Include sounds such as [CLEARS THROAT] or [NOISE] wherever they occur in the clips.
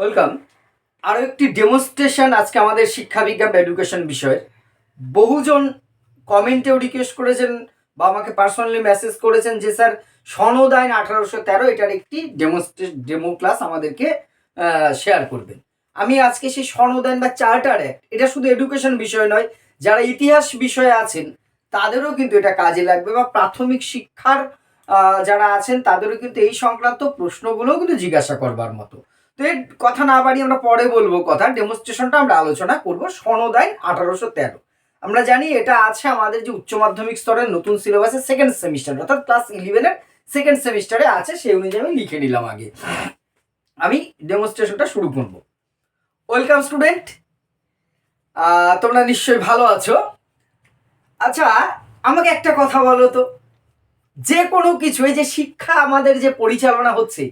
Welcome. আরও একটি demonstration আজকে আমাদের শিক্ষা বিজ্ঞান বা এডুকেশন বিষয়ের বহুজন কমেন্টেও রিকোয়েস্ট করেছেন বা আমাকে পার্সোনালি মেসেজ করেছেন যে, স্যার, সনদ আইন আঠারোশো তেরো এটার একটি ডেমোস্ট্রে ডেমো ক্লাস আমাদেরকে শেয়ার করবেন। আমি আজকে সেই সনদ আইন বা চার্টার অ্যাক্ট এটা শুধু এডুকেশন বিষয় নয়, যারা ইতিহাস বিষয়ে আছেন, তাদেরও কিন্তু এটা কাজে লাগবে বা প্রাথমিক শিক্ষার যারা আছেন, তাদেরও কিন্তু এই সংক্রান্ত প্রশ্নগুলোও কিন্তু জিজ্ঞাসা করবার মতো। তো এর কথা না বাড়িয়ে আমরা পরে বলব কথা। ডেমনস্ট্রেশনটা আমরা আলোচনা করব সনদ আইন আঠারোশো তেরো। আমরা জানি এটা আছে আমাদের যে উচ্চ মাধ্যমিক স্তরের নতুন সিলেবাসের সেকেন্ড সেমিস্টার অর্থাৎ ক্লাস ইলেভেনের সেকেন্ড সেমিস্টারে আছে, সেই অনুযায়ী আমি লিখে নিলাম আগে। আমি ডেমনস্ট্রেশনটা শুরু করব। ওয়েলকাম স্টুডেন্ট তোমরা নিশ্চয়ই ভালো আছো। আচ্ছা আমাকে একটা কথা বলো তো। যে কোনো কিছু এই যে শিক্ষা আমাদের যে পরিচালনা হচ্ছে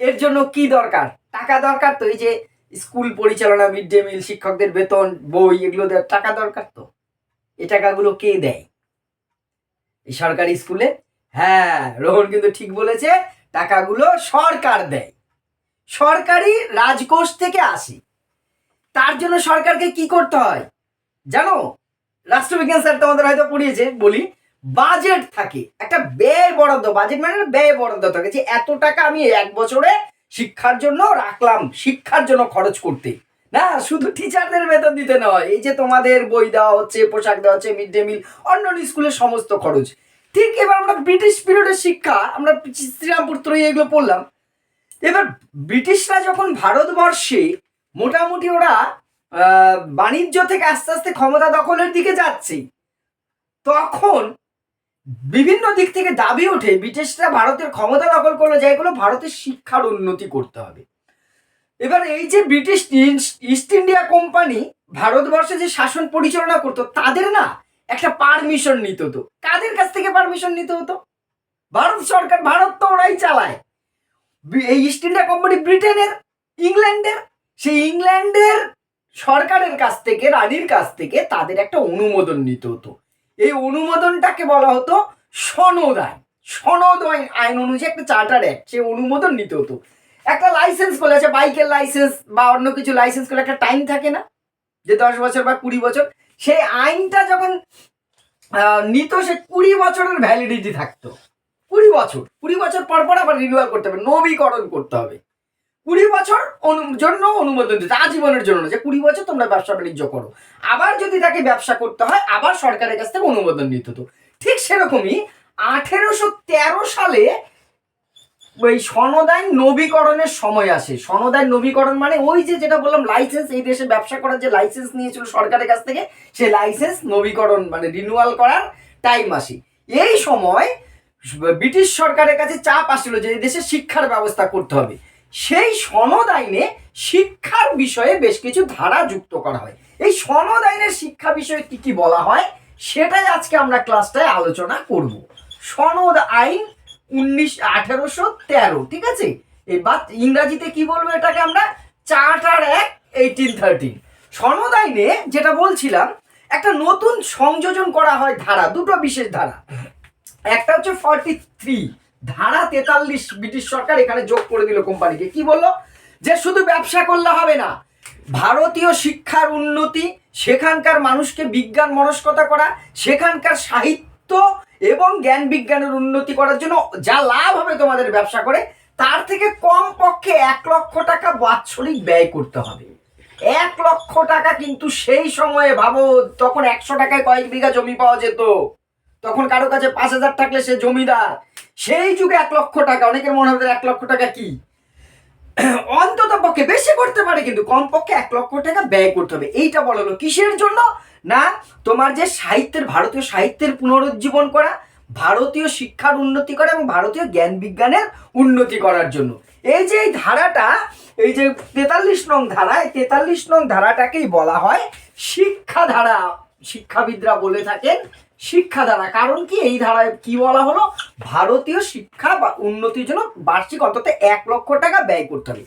এর জন্য কি দরকার? টাকা দরকার তো, এই যে স্কুল পরিচালনা, মিড ডে মিল, শিক্ষকদের বেতন, বই, এগুলো দেওয়ার টাকা দরকার তো। এ টাকাগুলো কে দেয়? এই সরকারি স্কুলে? হ্যাঁ রোহন কিন্তু ঠিক বলেছে, টাকাগুলো সরকার দেয়। সরকারি রাজকোষ থেকে আসে। তার জন্য সরকারকে কি করতে হয়? জানো, রাষ্ট্রবিজ্ঞান স্যার তোমাদের হয়তো পড়িয়েছে, বলি। বাজেট থাকে। একটা ব্যয় বরাদ্দ, বাজেট মানে ব্যয় বরাদ্দ থাকে যে এত টাকা আমি এক বছরে শিক্ষার জন্য রাখলাম, শিক্ষার জন্য খরচ করতে। না, শুধু টিচারদের বেতন দিতে নয়, এই যে তোমাদের বই দেওয়া হচ্ছে, পোশাক দেওয়া হচ্ছে মিড ডে মিল অন্য স্কুলের সমস্ত খরচ। ঠিক এবার আমরা ব্রিটিশ পিরিয়ডের শিক্ষা, আমরা শ্রীরামপুর ত্রয়ী এগুলো পড়লাম। এবার ব্রিটিশরা যখন ভারতবর্ষে মোটামুটি ওরা বাণিজ্য থেকে আস্তে আস্তে ক্ষমতা দখলের দিকে যাচ্ছে, তখন বিভিন্ন দিক থেকে দাবি ওঠে, ব্রিটিশরা ভারতের ক্ষমতা দখল করল, যে এগুলো ভারতের শিক্ষার উন্নতি করতে হবে। এবার এই যে ব্রিটিশ ইস্ট ইন্ডিয়া কোম্পানি ভারতবর্ষে যে শাসন পরিচালনা করতো, তাদের না একটা পারমিশন নিতে হতো। কাদের কাছ থেকে পারমিশন নিতে হতো? ভারত সরকার, ভারত তো ওরাই চালায়। এই ইস্ট ইন্ডিয়া কোম্পানি ব্রিটেনের, ইংল্যান্ডের, সেই ইংল্যান্ডের সরকারের কাছ থেকে, রানীর কাছ থেকে তাদের একটা অনুমোদন নিতে হতো। এই অনুমোদনটাকে বলা হতো সনদ আইন সনদ আইন অনুযায়ী একটা চার্টার অ্যাক্ট সে অনুমোদন নিতে হতো। একটা লাইসেন্স করলে আছে বাইকের লাইসেন্স বা অন্য কিছু লাইসেন্স করলে একটা টাইম থাকে না, যে দশ বছর বা কুড়ি বছর। সেই আইনটা যখন নিত, সে কুড়ি বছরের ভ্যালিডিটি থাকতো। কুড়ি বছর কুড়ি বছর পর পর আবার রিনিউয়াল করতে হবে, নবীকরণ করতে হবে। কুড়ি বছর জন্য অনুমোদন দিতে আজীবনের জন্য যে কুড়ি বছর তোমরা ব্যবসা বাণিজ্য করো। আবার যদি তাকে ব্যবসা করতে হয়, আবার সরকারের কাছ থেকে অনুমোদন নিতে হতো। ঠিক সেরকমই আঠেরোশো তেরো সালে ওই সনদাইন নবীকরণের সময় আসে। সনদাইন নবীকরণ মানে ওই যে যেটা বললাম লাইসেন্স এই দেশে ব্যবসা করার যে লাইসেন্স নিয়েছিল সরকারের কাছ থেকে, সে লাইসেন্স নবীকরণ মানে রিনিউয়াল করার টাইম আসে। এই সময় ব্রিটিশ সরকারের কাছে চাপ আসছিল যে এই দেশে শিক্ষার ব্যবস্থা করতে হবে। সেই সনদ আইনে শিক্ষার বিষয়ে বেশ কিছু ধারা যুক্ত করা হয়। এই সনদ আইনের শিক্ষা বিষয়ে কি কি বলা হয়, সেটাই আজকে আমরা ক্লাসটায় আলোচনা করব। সনদ আইন উনিশ, আঠেরোশো তেরো, ঠিক আছে? এবার ইংরাজিতে কি বলব এটাকে আমরা? চার্টার এক এইটিন থার্টিন। সনদ আইনে যেটা বলছিলাম, একটা নতুন সংযোজন করা হয় ধারা, দুটো বিশেষ ধারা। একটা হচ্ছে ফর্টি থ্রি ধারা তেতাল্লিশ ব্রিটিশ সরকার এখানে যোগ করে দিল কোম্পানিকে। কি বলল? যে শুধু ব্যবসা করলে হবে না, ভারতীয় শিক্ষার উন্নতি, সেখানকার মানুষকে বিজ্ঞান মনস্কতা করা, সেখানকার সাহিত্য এবং জ্ঞান বিজ্ঞানের উন্নতি করার জন্য যা লাভ হবে তোমাদের ব্যবসা করে, তার থেকে কম পক্ষে এক লক্ষ টাকা বাৎসরিক ব্যয় করতে হবে। এক লক্ষ টাকা কিন্তু সেই সময়ে ভাবো, তখন একশো টাকায় কয়েক বিঘা জমি পাওয়া যেত। তখন কারও কাছে পাঁচ হাজার থাকলে সে জমিদার। সেই যুগে এক লক্ষ টাকা, অনেকের মনে হবে এক লক্ষ টাকা কি? অন্তত পক্ষে বেশি করতে পারে, কিন্তু কম পক্ষে এক লক্ষ টাকা ব্যয় করতে হবে। এইটা বলা হলো কিসের জন্য? না, তোমার যে সাহিত্যের, ভারতীয় সাহিত্যের পুনরুজ্জীবন করা, ভারতীয় শিক্ষার উন্নতি করা এবং ভারতীয় জ্ঞান বিজ্ঞানের উন্নতি করার জন্য। এই যে এই ধারাটা, এই যে তেতাল্লিশ নং ধারা, এই তেতাল্লিশ নং ধারাটাকেই বলা হয় শিক্ষা ধারা শিক্ষাবিদরা বলে থাকেন, শিক্ষা ধারা কারণ কি? এই ধারায় কি বলা হলো? ভারতীয় শিক্ষা বা উন্নতির জন্য বার্ষিক অন্তত এক লক্ষ টাকা ব্যয় করতে হবে।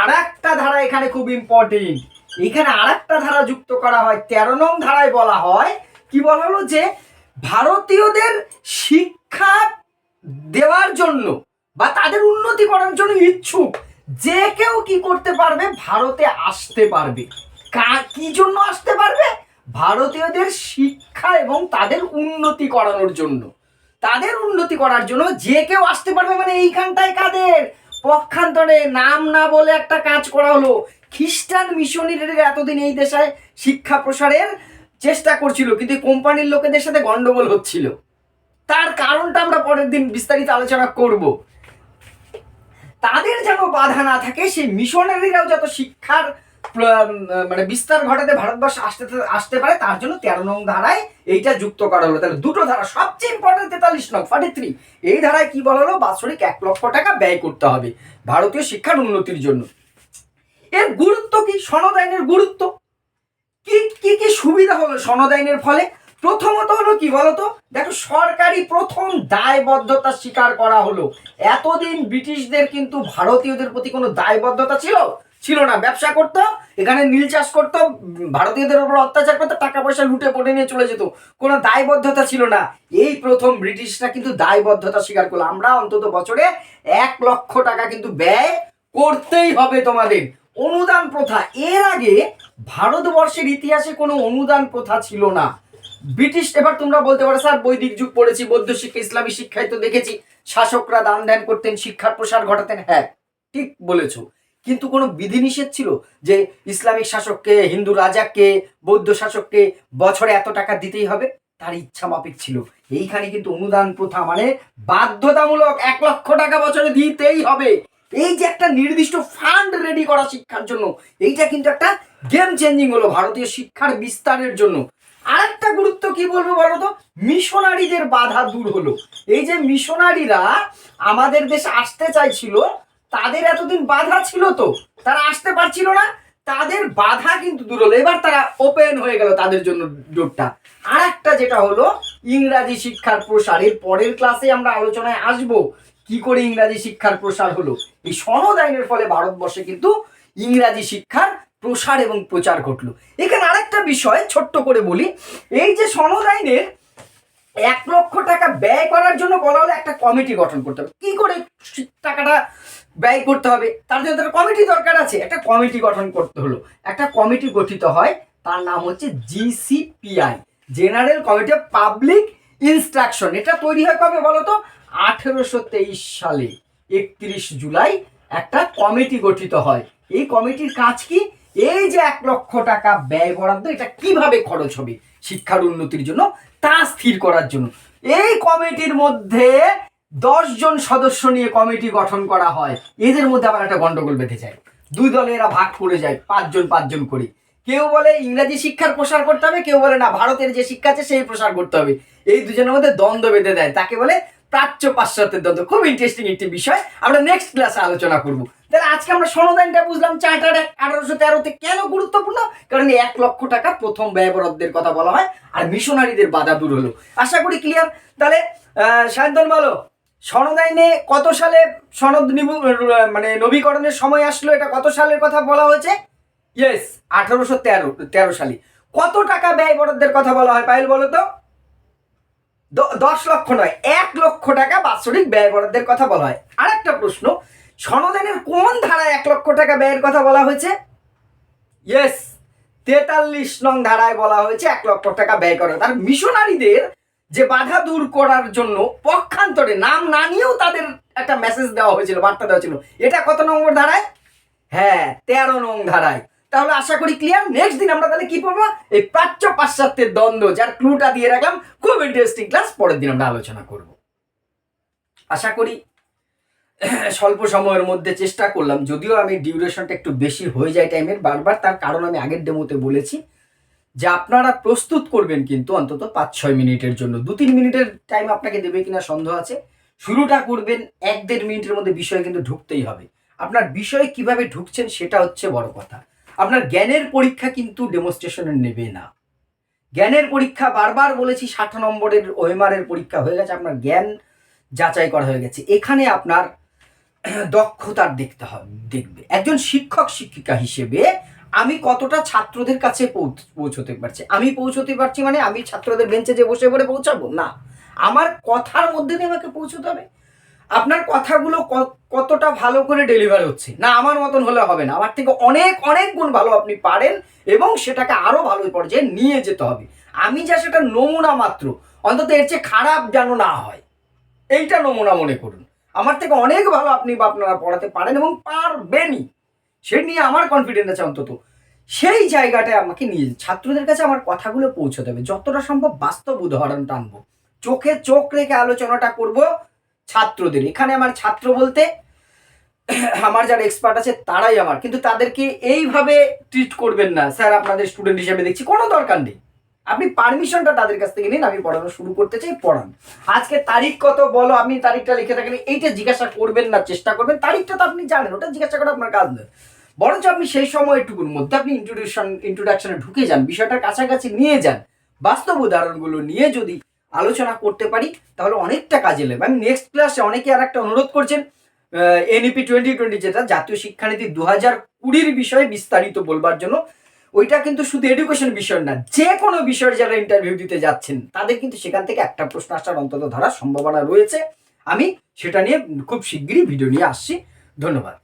আর একটা ধারা এখানে খুব ইম্পর্টেন্ট এখানে আর একটা ধারা যুক্ত করা হয়। তেরো নং ধারায় বলা হয়, কি বলা হলো? যে ভারতীয়দের শিক্ষা দেওয়ার জন্য বা তাদের উন্নতি করার জন্য ইচ্ছুক যে কেউ কি করতে পারবে? ভারতে আসতে পারবে। কি জন্য আসতে পারবে? ভারতীয়দের শিক্ষা এবং তাদের উন্নতি করানোর জন্য। তাদের উন্নতি করার জন্য যে কেউ আসতে পারবে মানে এইখানটায় কাদের? পক্ষান্তরে নাম না বলে একটা কাজ করা হলো। খ্রিস্টান মিশনারিরা এতদিন এই দেশে শিক্ষা প্রসারের চেষ্টা করছিল, কিন্তু কোম্পানির লোকেদের সাথে গন্ডগোল হচ্ছিল। তার কারণটা আমরা পরের দিন বিস্তারিত আলোচনা করব। তাদের যেন বাধা না থাকে, সেই মিশনারিরাও যত শিক্ষার মানে বিস্তার ঘটাতে ভারতবর্ষে আসতে আসতে পারে, তার জন্য তেরো নং ধারায় এইটা যুক্ত করা হলো। তাহলে দুটো ধারা, সবচেয়ে ইম্পর্টেন্ট তেতাল্লিশ নং ফর্টি থ্রি এই ধারায় কি বলা হলো? বাৎসরিক এক লক্ষ টাকা ব্যয় করতে হবে ভারতীয় শিক্ষার উন্নতির জন্য। এর গুরুত্ব কি? সনদ আইনের গুরুত্ব। কি কি কি সুবিধা হলো সনদ আইনের ফলে? প্রথমত হলো কি বলতো? দেখো, সরকারি প্রথম দায়বদ্ধতা স্বীকার করা হলো। এতদিন ব্রিটিশদের কিন্তু ভারতীয়দের প্রতি কোনো দায়বদ্ধতা ছিল? ছিল না। ব্যবসা করতো, এখানে নীল চাষ করতো, ভারতীয়দের উপর অত্যাচার করতো, টাকা পয়সা লুটে পড়ে নিয়ে চলে যেত। কোনো দায়বদ্ধতা ছিল না। এই প্রথম ব্রিটিশরা কিন্তু দায়বদ্ধতা স্বীকার করল। আমরা অন্তত বছরে এক লক্ষ টাকা কিন্তু ব্যয় করতেই হবে তোমাদের। অনুদান প্রথা, এর আগে ভারতবর্ষের ইতিহাসে কোনো অনুদান প্রথা ছিল না। ব্রিটিশ, এবার তোমরা বলতে পারো, স্যার, বৈদিক যুগ পড়েছি, বৌদ্ধ শিক্ষা, ইসলামী শিক্ষায় তো দেখেছি, শাসকরা দান ধ্যান করতেন, শিক্ষার প্রসার ঘটাতেন। হ্যাঁ ঠিক বলেছ। কিন্তু কোনো বিধিনিষেধ ছিল যে ইসলামিক শাসককে, হিন্দু রাজাকে, বৌদ্ধ শাসককে বছরে এত টাকা দিতেই হবে? তার ইচ্ছা মাফিক ছিল। এইখানে কিন্তু অনুদান প্রথা মানে বাধ্যতামূলক এক লক্ষ টাকা বছরে দিতেই হবে। এই যে একটা নির্দিষ্ট ফান্ড রেডি করা শিক্ষার জন্য, এইটা কিন্তু একটা গেম চেঞ্জিং হলো ভারতীয় শিক্ষার বিস্তারের জন্য। আরেকটা গুরুত্ব কি বলব বলো তো? মিশনারিদের বাধা দূর হলো। এই যে মিশনারিরা আমাদের দেশে আসতে চাইছিল তাদের এতদিন বাধা ছিল তো, তারা আসতে পারছিল না, তাদের বাধা কিন্তু দূর হলো। এবার তারা ওপেন হয়ে গেল তাদের জন্য ডোরটা আর একটা যেটা হলো, ইংরাজি শিক্ষার প্রসার। এর পরের ক্লাসে আমরা আলোচনায় আসব, কি করে ইংরাজি শিক্ষার প্রসার হলো। এই সনদ আইনের ফলে ভারতবর্ষে কিন্তু ইংরাজি শিক্ষার প্রসার এবং প্রচার ঘটলো। এখানে আরেকটা বিষয় ছোট্ট করে বলি, এই যে সনদ আইনের এক লক্ষ টাকা ব্যয় করার জন্য বলা হলো একটা কমিটি গঠন করতে হবে। কি করে টাকাটা ব্যয় করতে হবে। তার জন্য তো একটা কমিটি দরকার আছে। একটা কমিটি গঠন করতে হলো। একটা কমিটি গঠিত হয়, তার নাম হচ্ছে GCPI general committee of public instruction এটা তৈরি হয় কবে বলো তো? আঠেরোশো তেইশ সালে, একত্রিশ জুলাই একটা কমিটি গঠিত হয়। এই কমিটির কাজ কি? এই যে এক লক্ষ টাকা ব্যয় বরাদ্দ, এটা কীভাবে খরচ হবে? শিক্ষার উন্নতির জন্য, তা স্থির করার জন্য। এই কমিটির মধ্যে জন সদস্য নিয়ে কমিটি গঠন করা হয়। এদের মধ্যে আবার একটা গন্ডগোল বেঁধে যায়। দুই দলে এরা ভাগ করে যায়, পাঁচজন পাঁচজন করে। কেউ বলে ইংরাজি শিক্ষার প্রসার করতে হবে, কেউ বলে না, ভারতের যে শিক্ষা আছে সেই প্রসার করতে হবে। এই দুজনের মধ্যে দ্বন্দ্ব বেঁধে দেয়। তাকে বলে প্রাচ্য পাশ্চাত্যের দ্বন্দ্ব। খুব ইন্টারেস্টিং একটি বিষয়। আমরা নেক্সট ক্লাসে আলোচনা করব। তাহলে আজকে আমরা সনদানটা বুঝলাম চার্টার আঠারোশো তেরোতে কেন গুরুত্বপূর্ণ? কারণ এই এক লক্ষ টাকা প্রথম ব্যয় বরাদ্দের কথা বলা হয়, আর মিশনারিদের বাধা দূর হলো। আশা করি ক্লিয়ার তাহলে সায়ন্তন বলো। সনদ আইনে কত সালে সনদ মানে নবীকরণের সময় আসলো এটা কত সালের কথা বলা হয়েছে? ইয়েস আঠারোশো তেরো তেরো সালে। কত টাকা ব্যয় বরাদ্দের কথা বলা হয় পায়েল বলো তো? দশ লক্ষ নয়, এক লক্ষ টাকা বাৎসরিক ব্যয় বরাদ্দের কথা বলা হয়। আরেকটা প্রশ্ন সনদানের কোন ধারায় এক লক্ষ টাকা ব্যয়ের কথা বলা হয়েছে? ইয়েস তেতাল্লিশ নং ধারায় বলা হয়েছে এক লক্ষ টাকা ব্যয় করা। তার মিশনারিদের যে বাধা দূর করার জন্য পক্ষান্তরে নাম না নিয়েও তাদের একটা মেসেজ দেওয়া হয়েছিল, বার্তা দেওয়া ছিল এটা কত নম্বর ধারায়? হ্যাঁ তেরো নং ধারায়। তাহলে আশা করি ক্লিয়ার নেক্সট দিন আমরা তাহলে কি পড়ব? এই প্রাচ্য পাশ্চাত্যের দ্বন্দ্ব, যার ক্লুটা দিয়ে রাখলাম। খুব ইন্টারেস্টিং ক্লাস পরের দিন আমরা আলোচনা করব। আশা করি [CLEARS THROAT] স্বল্প সময়ের মধ্যে চেষ্টা করলাম, যদিও আমি ডিউরেশনটা একটু বেশি হয়ে যায় টাইমের বারবার তার কারণ আমি আগের ডেমোতে বলেছি। যে আপনারা প্রস্তুত করবেন কিন্তু অন্তত পাঁচ, ছয় মিনিটের জন্য। দু, তিন মিনিটের টাইম আপনাকে দেবে কিনা সন্দেহ আছে। শুরুটা করবেন এক, দেড় মিনিটের মধ্যে বিষয় কিন্তু ঢুকতেই হবে। আপনার বিষয়ে কীভাবে ঢুকছেন সেটা হচ্ছে বড় কথা। আপনার জ্ঞানের পরীক্ষা কিন্তু ডেমনস্ট্রেশনে নেবে না। জ্ঞানের পরীক্ষা বারবার বলেছি, ষাট নম্বরের ওএমআরের পরীক্ষা হয়ে গেছে, আপনার জ্ঞান যাচাই করা হয়ে গেছে। এখানে আপনার দক্ষতার দেখতে হবে, দেখবে। একজন শিক্ষক, শিক্ষিকা হিসেবে আমি কতটা ছাত্রদের কাছে পৌঁছতে পারছি? আমি পৌঁছতে পারছি মানে আমি ছাত্রদের বেঞ্চে যে বসে পড়ে পৌঁছাবো? না। আমার কথার মধ্যে দিয়ে আমাকে পৌঁছতে হবে। আপনার কথাগুলো কতটা ভালো করে ডেলিভার হচ্ছে? না, আমার মতন হলে হবে না। আমার থেকে অনেক অনেক গুণ ভালো আপনি পারেন এবং সেটাকে আরও ভালো পর্যায়ে নিয়ে যেতে হবে। আমি যা সেটা নমুনা মাত্র। অন্তত এর চেয়ে খারাপ যেন না হয়। এইটা নমুনা মনে করুন। আমার থেকে অনেক ভালো আপনি বা আপনারা পড়াতে পারেন এবং পারবেনই। সে নিয়ে আমার কনফিডেন্স আছে অন্তত। সেই জায়গাটায় আমাকে নিয়ে ছাত্রদের কাছে আমার কথাগুলো পৌঁছতে হবে যতটা সম্ভব বাস্তব উদাহরণ টানবো। চোখে চোখ রেখে আলোচনাটা করব ছাত্রদের। এখানে আমার ছাত্র বলতে আমার যারা এক্সপার্ট আছে, তারাই আমার। কিন্তু তাদেরকে এইভাবে ট্রিট করবেন না। স্যার, আপনাদের স্টুডেন্ট হিসেবে দেখছি কোনো দরকার নেই। আপনি পারমিশনটা তাদের কাছ থেকে নিন, আমি পড়ানো শুরু করতে চাই, পড়ান। আজকে তারিখ কত বলো, আপনি তারিখটা লিখে থাকেন এইটা জিজ্ঞাসা করবেন না, চেষ্টা করবেন, তারিখটা তো আপনি জানেন, ওটা জিজ্ঞাসা করা আপনার কাজ নয়। বরঞ্চ আপনি সেই সময়টুকুর মধ্যে আপনি ইন্ট্রোডিউশন ইন্ট্রোডাকশনে ঢুকে যান, বিষয়টার কাছাকাছি নিয়ে যান। বাস্তব উদাহরণগুলো নিয়ে যদি আলোচনা করতে পারি, তাহলে অনেকটা কাজে লাগবে। আমি নেক্সট ক্লাসে অনেকে আর একটা অনুরোধ করছেন এনইপি টোয়েন্টি টোয়েন্টি যেটা জাতীয় শিক্ষানীতি দু হাজার কুড়ির বিষয়ে বিস্তারিত বলবার জন্য। ওইটা কিন্তু শুধু এডুকেশন বিষয় না, যে কোনো বিষয়ে যারা ইন্টারভিউ দিতে যাচ্ছেন, তাদের কিন্তু সেখান থেকে একটা প্রশ্ন আসার অন্তত ধরার সম্ভাবনা রয়েছে। আমি সেটা নিয়ে খুব শিগগিরই ভিডিও নিয়ে আসছি। ধন্যবাদ।